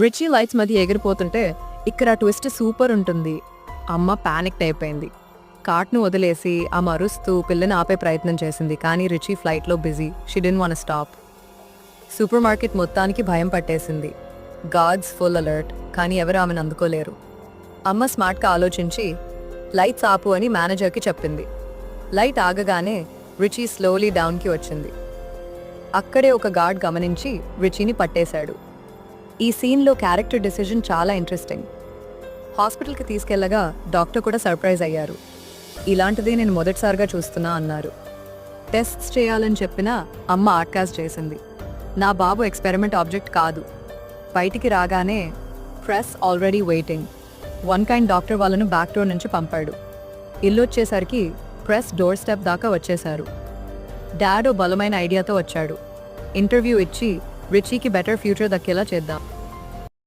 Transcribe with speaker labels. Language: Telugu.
Speaker 1: రిచీ లైట్స్ మధ్య ఎగిరిపోతుంటే ఇక్కడ ట్విస్ట్ సూపర్ ఉంటుంది. అమ్మ ప్యానిక్ట్ అయిపోయింది. కార్ట్ను వదిలేసి ఆ మరుస్తూ పిల్లని ఆపే ప్రయత్నం చేసింది కానీ రిచీ ఫ్లైట్లో బిజీ షిడిన్ వన్ స్టాప్ సూపర్ మార్కెట్ మొత్తానికి భయం పట్టేసింది. గాడ్స్ ఫుల్ అలర్ట్ కానీ ఎవరు ఆమెను అందుకోలేరు. అమ్మ స్మార్ట్గా ఆలోచించి లైట్స్ ఆపు అని మేనేజర్కి చెప్పింది. లైట్ ఆగగానే రిచీ స్లోలీ డౌన్కి వచ్చింది. అక్కడే ఒక గార్డ్ గమనించి రిచీని పట్టేశాడు. ఈ సీన్లో క్యారెక్టర్ డిసిజన్ చాలా ఇంట్రెస్టింగ్ హాస్పిటల్కి తీసుకెళ్ళగా డాక్టర్ కూడా సర్ప్రైజ్ అయ్యారు. ఇలాంటిదే నేను మొదటిసారిగా చూస్తున్నా అన్నారు. టెస్ట్స్ చేయాలని చెప్పినా అమ్మ ఆర్కాస్ట్ చేసింది. నా బాబు ఎక్స్పెరిమెంట్ ఆబ్జెక్ట్ కాదు. బయటికి రాగానే press already waiting one kind doctor వాళ్ళను బ్యాక్ డోర్ నుంచి పంపాడు. ఇల్లు వచ్చేసరికి ప్రెస్ డోర్ స్టెప్ దాకా వచ్చేశారు. డాడ్ ఓ బలమైన ఐడియాతో వచ్చాడు. ఇంటర్వ్యూ ఇచ్చి रिची की बेटर फ्यूचर दकेला चेदा